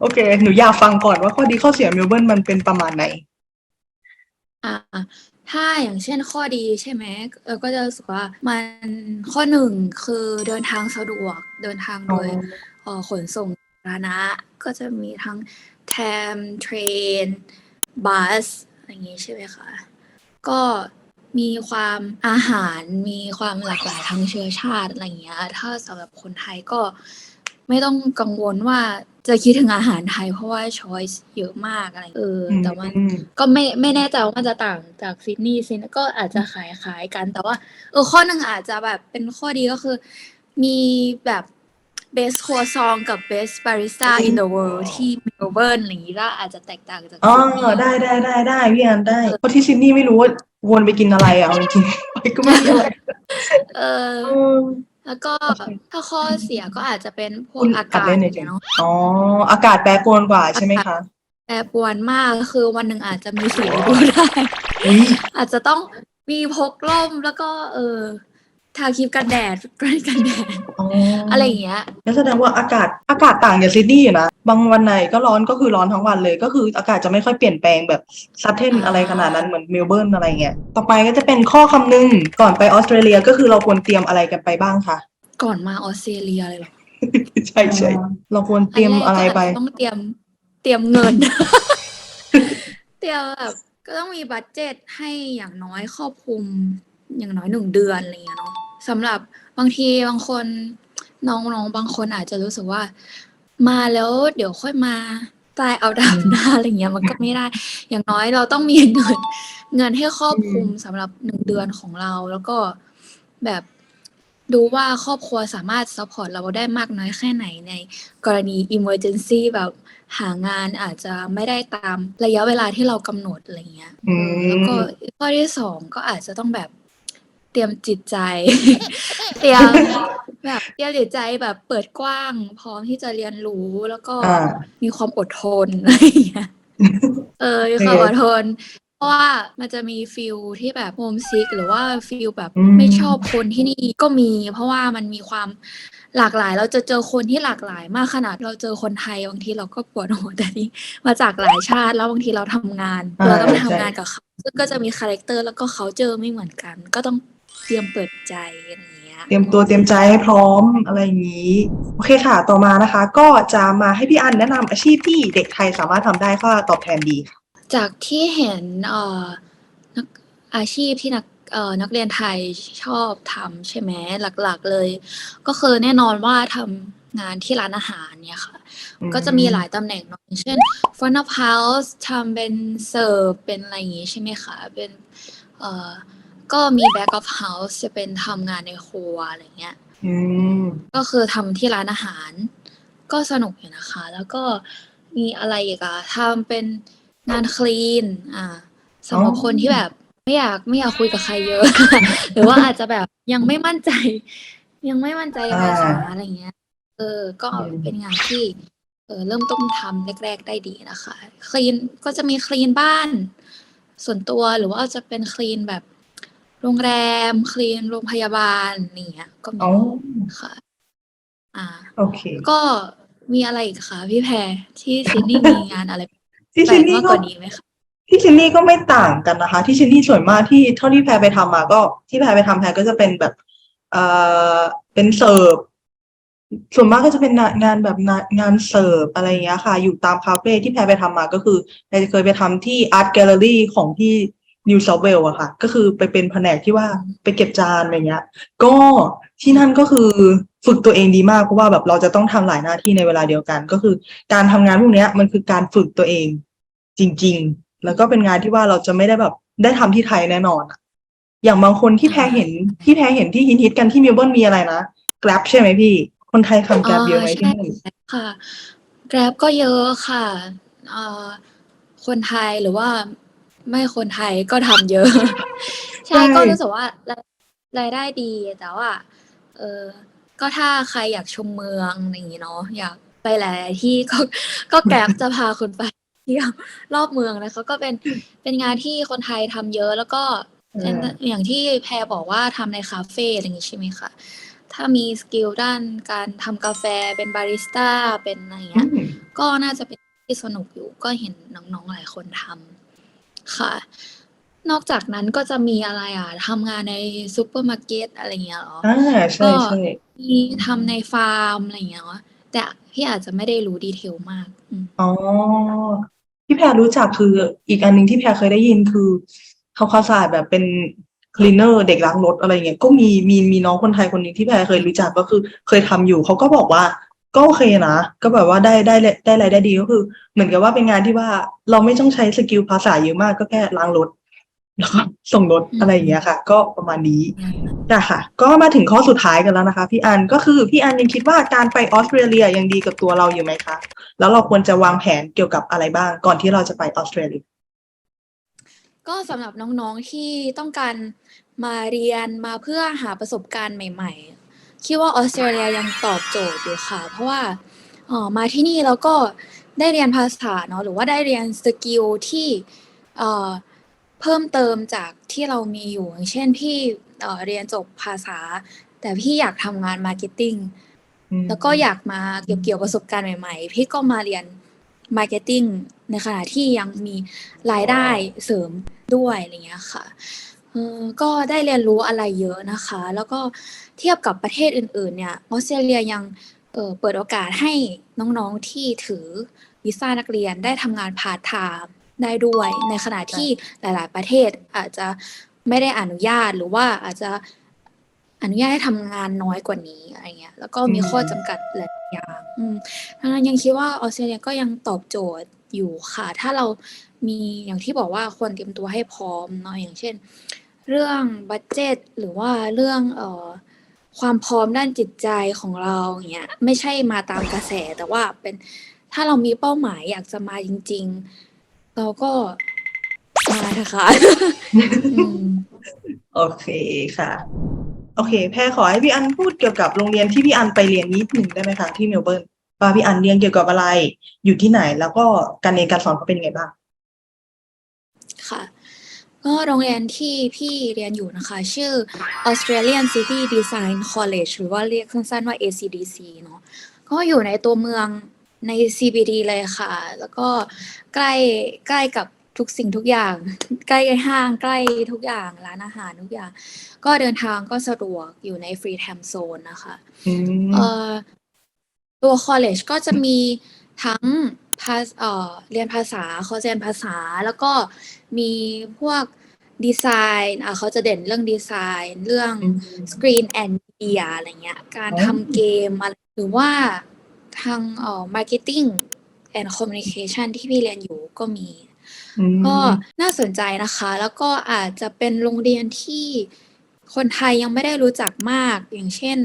โอเค หนูอยากฟังก่อนว่าข้อดีข้อเสียเมลเบิร์นมันเป็นประมาณไหน อ่า ถ้าอย่างเช่นข้อดีใช่ไหมเออก็จะรู้สึกว่ามันข้อหนึ่งคือเดินทางสะดวกเดินทางโดยเอ่อขนส่งสาธารณะก็จะมีทั้งแทมเทรนบัสอะไรอย่างงี้ใช่ไหมคะก็มีความอาหารมีความหลากหลายทางเชื้อชาติอะไรอย่างเงี้ย ถ้าสำหรับคนไทยก็ ไม่ต้องกังวลว่าจะคิดถึงอาหารไทยเพราะว่าช้อยส์เยอะมากอะไรเออ แต่ว่าอืมก็ไม่ไม่แน่ใจว่ามันจะต่างจากซิดนีย์ซิดนีย์ก็อาจจะคล้ายๆกัน แต่ว่า เออข้อหนึ่งอาจจะแบบเป็นข้อดีก็คือ มีแบบ best croissant กับ best barista in the world ที่เมลเบิร์นอะไรอย่างงี้ก็อาจจะแตกต่างจากอ๋อซิดนีย์ได้ได้ได้ได้พี่อันได้ เพราะที่ซิดนีย์ไม่รู้ว่าวนไปกินอะไรอะเอาจริงๆไปก็ไม่รู้อะไรเออเออ แล้วก็โอเคถ้าข้อเสียก็อาจจะเป็นพวคุกณอาอัดกาศเล่นอในย่างเกเงี้มยเนาะอ๋อ อากาศแปรปรวนกว่าใช่ไหมคะ แปรปรวนมากคือวันหนึ่งอาจจะมีสีฤดูได้อุ๊ยอาจจะต้องมีพกร่มแล้วก็เออ ทาครีมกันแดดกันกันแดดอ๋อออะไรอย่างเงี้ยงั้นแสดงว่าอากาศอากาศต่างจากซิดนีย์อยู่นะบางวันไหนก็ร้อนก็คือร้อนทั้งวันเลย ก็คืออากาศจะไม่ค่อยเปลี่ยนแปลงแบบซัดเทนอ่าอะไรขนาดนั้นเหมือนเมลเบิร์นอะไรเงี้ยต่อไปก็จะเป็นข้อคำนึงก่อนไปออสเตรเลียก็คือเราควรเตรียมอะไรกันไปบ้างคะก่อนมาออสเตรเลียเลยเหรอใช่ใช่เราควรเตรียมอะไรไปนแกก็าจจะต้องเตรียมเตรียมเงิน เตรียมแบบก็ต้องมีบัตเจ็ตให้อย่างน้อยครอบคลุมอย่างน้อยหนึ่งเดือนอะไรเงี้ยเนาะ สำหรับบางทีบางคนน้องๆบางคนอาจจะรู้สึกว่า มาแล้วเดี๋ยวค่อยมาตายเอาดาบหน้าอะไรเงี้ยมันก็ไม่ได้ อย่างน้อยเราต้องมีเงินเงินให้ครอบคลุมสำหรับหนึ่งเดือนของเรา แล้วก็แบบดูว่าครอบครัวสามารถซัพพอร์ตเราได้มากน้อยแค่ไหนในกรณี emergency แบบหางานอาจจะไม่ได้ตามระยะเวลาที่เรากำหนดอะไรเงี้ยอืมแล้วก็ข้อที่สองก็อาจจะต้องแบบเต รียมจิตใจ เตรียมแบบเตรียมจิตใจแบบเปิดกว้าง พร้อมที่จะเรียนรู้แล้วก็อ่า มีความอดทนอะไรอย่างเงี้ยเออมีความโออเคดทน เพราะว่ามันจะมีฟิลที่แบบโฮมซิกหรือว่าฟิลแบบอืม ไม่ชอบคนที่นี่ก็มี เพราะว่ามันมีความหลากหลาย เราจะเจอคนที่หลากหลายมากขนาดเราเจอคนไทยบางทีเราก็ปวดหัวแต่นี่มาจากหลายชาติแล้วบางทีเราทำงานอ่าเราต้องไปใช่ทำงานกับเขาซึ่งก็จะมีคาแรคเตอร์แล้วก็เขาเจอไม่เหมือนกัน ก็ต้อง เตรียมเปิดใจอะไรอย่างเงี้ยเตรียมตัวเตรียมใจให้พร้อมอะไรอย่างนี้ โอเคค่ะ ต่อมานะคะ ก็จะมาให้พี่อันแนะนำอาชีพที่เด็กไทยสามารถทำได้ค่าตอบแทนดีค่ะจากที่เห็นเอ่อนักอาชีพที่นักเอ่อนักเรียนไทยชอบทำใช่ไหมหลักๆเลย ก็คือแน่นอนว่าทำงานที่ร้านอาหารเนี่ยค่ะอืมก็จะมีหลายตำแหน่งเนอะอย่างเช่น front of house ทำเป็นเสิร์ฟเป็นอะไรอย่างงี้ใช่ไหมคะเป็นเอ่อ ก็มี back of house จะเป็นทำงานในครัวอะไรเงี้ยอืมก็คือทำที่ร้านอาหาร ก็สนุกอยู่นะคะ แล้วก็มีอะไรอีกอะทำเป็นงานคลีน อ่าสำหรับอ๋อคนที่แบบ ไม่อยากไม่อยากคุยกับใครเยอะ หรือว่าอาจจะแบบยังไม่มั่นใจ ยังไม่มั่นใจภาษาอะไรเงี้ย เออ ก็เป็นงานที่เออเริ่มต้นทำแรก ๆ ได้ดีนะคะ คลีนก็จะมีคลีนบ้าน ส่วนตัวหรือว่าจะเป็นคลีนแบบ โรงแรมคลีนโรงพยาบาลนี่เงี้ยก็มีอ๋อค่ะ อ่า โอเค ก็มีอะไรอีกคะพี่แพรที่ซิดนีย์มีงานอะไรที่แปลซิดกนีมากย์กก็ว่านี้ไหมคะ ที่ซิดนีย์ก็ไม่ต่างกันนะคะ ที่ซิดนีย์ส่วนมากที่เท่าที่แพรไปทำมาก็ที่แพรไปทำแพรก็จะเป็นแบบเอ่อเป็นเสิร์ฟส่วนมากก็จะเป็นงานงานแบบงานงานเสิร์ฟอะไรอย่างเงี้ยค่ะ อยู่ตามคาเฟ่ที่แพรไปทำมาก็คือแพรเคยไปทำที่อาร์ตแกลเลอรี่ของที่ นิวเซาเวลอะค่ะ ก็คือไปเป็นแผนกที่ว่าไปเก็บจานอะไรเงี้ย ก็ที่นั่นก็คือฝึกตัวเองดีมากเพราะว่าแบบเราจะต้องทำหลายหน้าที่ในเวลาเดียวกัน ก็คือการทำงานพวกเนี้ยมันคือการฝึกตัวเองจริง ๆ แล้วก็เป็นงานที่ว่าเราจะไม่ได้แบบได้ทำที่ไทยแน่นอนอะอย่างบางคนที่แพรเห็นที่แพรเห็นที่ฮิตๆกันที่เมลเบิร์นมีอะไรนะ Grab ใช่ไหมพี่ คนไทยทำ Grab เยอะไหมที่ใช่นู่นค่ะ Grab ก็เยอะค่ะเอ่อคนไทยหรือว่า ไม่คนไทยก็ทำเยอะ ใช่ใช่ ก็รู้สึกว่ารายรายได้ดีแต่ว่า เออก็ถ้าใครอยากชมเมืองอะไรอย่างงี้เนาะอยากไปหลายๆที่ก็ก็แกร็บจะพาคนไปเที่ยวรอบเมืองนะคะก็เป็นเป็นงานที่คนไทยทำเยอะแล้วก็ อืม อย่างที่แพรบอกว่าทำในคาเฟ่อะไรอย่างงี้ใช่ไหมคะทถ้ามีสกิลด้านการทำกาแฟเป็นบาริสต้าเป็นอะไรอืเงี้ยมก็น่าจะเป็นที่สนุกอยู่ก็เห็นน้องๆหลายคนทำ ค่ะ นอกจากนั้นก็จะมีอะไรอะทำงานในซูเปอร์มาร์เก็ตอะไรเงี้ยเหรออ่าใช่ก็ใช่ มีทำในฟาร์มอะไรเงี้ยเนาะแต่พี่อาจจะไม่ได้รู้ดีเทลมาก อืมอ๋อ ที่แพรรู้จักคืออีกอันหนึ่งที่แพรเคยได้ยินคือทำความสะอาดแบบเป็นคลีนเนอร์เด็กล้างรถอะไรเงี้ยก็มีมีมีน้องคนไทยคนหนึงที่แพรเคยรู้จักก็คือ เคยทำอยู่เขาก็บอกว่า ก็โอเคนะ ก็แบบว่าได้ได้ได้รายได้ดีก็คือ เหมือนกับว่าเป็นงานที่ว่าเราไม่ต้องใช้สกิลภาษาเยอะมากก็แค่ล้างรถแล้วก็ส่งรถอืมอะไรอย่างเงี้ยค่ะ ก็ประมาณนี้นะค่ะก็มาถึงข้อสุดท้ายกันแล้วนะคะ พี่อันก็คือพี่อันยังคิดว่าการไปออสเตรเลียยังดีกับตัวเราอยู่ไหมคะ แล้วเราควรจะวางแผนเกี่ยวกับอะไรบ้าง ก่อนที่เราจะไปออสเตรเลียก็สำหรับน้องๆที่ต้องการมาเรียนมาเพื่อหาประสบการณ์ใหม่ๆ คิดว่าออสเตรเลียยังตอบโจทย์อยู่ค่ะ เพราะว่าเอ่อมาที่นี่แล้วก็ได้เรียนภาษาเนาะหรือว่าได้เรียนสกิลที่เอ่อเพิ่มเติมจากที่เรามีอยู่อย่างเช่นพี่เอ่อเรียนจบภาษา แต่พี่อยากทำงานมาร์เก็ตติ้งอืมแล้วก็อยากมาเก็บเกี่ยวประสบการณ์ใหม่ๆ พี่ก็มาเรียนมาร์เก็ตติ้งในขณะที่ยังมีรายได้เสริมด้วยอะไรเงี้ยค่ะเออ ก็ได้เรียนรู้อะไรเยอะนะคะ แล้วก็เทียบกับประเทศอื่น ๆ เนี่ยออสเตรเลียยังเปิดโอกาสให้น้องๆที่ถือวีซ่านักเรียนได้ทำงานพาร์ทไทม์ได้ด้วยในขณะที่หลาย ๆ ประเทศอาจจะไม่ได้อนุญาตหรือว่าอาจจะอนุญาตให้ทำงานน้อยกว่านี้อะไรเงี้ย แล้วก็มีข้อจำกัดหลายอย่างดังนั้นยังคิดว่าออสเตรเลียก็ยังตอบโจทย์อยู่ค่ะ ถ้าเรา มีอย่างที่บอกว่าควรเตรียมตัวให้พร้อมเนาะอย่างเช่น เรื่องบัดเจ็ตหรือว่าเรื่องเอ่อความพร้อมด้านจิตใจของเราอย่างเงี้ยไม่ใช่มาตามกระแสแต่ว่าเป็นถ้าเรามีเป้าหมายอยากจะมาจริง ๆ เราก็มาเถอะค่ะอืมโอเคค่ะ โอเค แพรขอให้พี่อันพูดเกี่ยวกับโรงเรียนที่พี่อันไปเรียนนิดหนึ่งได้ไหมคะที่เมลเบิร์นว่าพี่อันเรียนเกี่ยวกับอะไร อยู่ที่ไหน แล้วก็การเรียนการสอนเขาเป็นยังไงบ้างค่ะ ก็โรงเรียนที่พี่เรียนอยู่นะคะ ชื่อ Australian City Design College หรือว่าเรียกสั้นๆว่า ACDC เนาะก็อยู่ในตัวเมืองใน CBD เลยค่ะ แล้วก็ใกล้ใกล้กับทุกสิ่งทุกอย่าง ใกล้ห้างใกล้ทุกอย่างร้านอาหารทุกอย่าง ก็เดินทางก็สะดวกอยู่ใน Free Time Zone นะคะอืมเอ่อตัว college ก็จะมีทั้ง ภาเอ่อเรียนภาษาเขาจะเรียนภาษาแล้วก็มีพวกดีไซน์อะเขาจะเด่นเรื่องดีไซน์ เรื่องอืม Screen and Media อะไรเงี้ย การอ๋อทำเกมอะไรหรือว่าทางเอ่อ Marketing and Communication ที่พี่เรียนอยู่ก็มีอืมก็น่าสนใจนะคะ แล้วก็อาจจะเป็นโรงเรียนที่คนไทยยังไม่ได้รู้จักมาก อย่างเช่น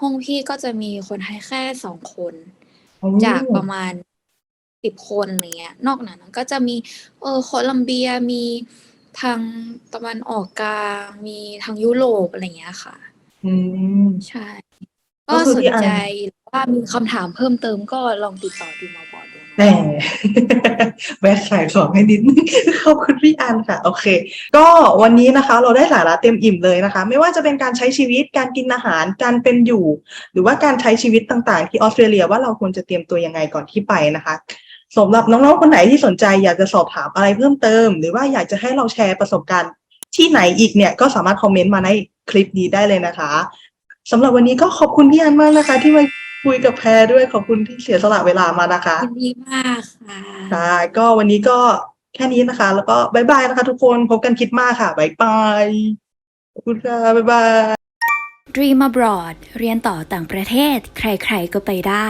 ห้องพี่ก็จะมีคนไทยแค่สองคน จากประมาณ สิบคนอะไรเงี้ย นอกนั้นก็จะมีเออโคลัมเบียมีทางตะวันออกกลาง มีทางยุโรปอะไรเงี้ยค่ะ อืม ใช่ ก็ก็คือสนพี่อันใจหรือว่ามีคำถามเพิ่มเติมก็ลองติดต่อดูมาบอกดูแหมแวะขายของให้นิดนึงขอบคุณพี่อันค่ะ โอเค ก็วันนี้นะคะเราได้สาระเต็มอิ่มเลยนะคะ ไม่ว่าจะเป็นการใช้ชีวิตการกินอาหาร การเป็นอยู่ หรือว่าการใช้ชีวิตต่างๆ ที่ออสเตรเลียว่าเราควรจะเตรียมตัวยังไงก่อนที่ไปนะคะ สำหรับน้องๆคนไหนที่สนใจอยากจะสอบถามอะไรเพิ่มเติม หรือว่าอยากจะให้เราแชร์ประสบการณ์ที่ไหนอีกเนี่ยก็สามารถคอมเมนต์มาในคลิปนี้ได้เลยนะคะสำหรับวันนี้ก็ขอบคุณพี่อันมากนะคะ ที่มาคุยกับแพรด้วยขอบคุณที่เสียสละเวลามานะคะยินดีมากค่ะค่ะก็วันนี้ก็แค่นี้นะคะ แล้วก็บายบายนะคะ ทุกคนพบกันคลิดมากค่ะบายบายขอบคุณค่ะบายบาย Dream Abroad เรียนต่อต่างประเทศ ใครๆก็ไปได้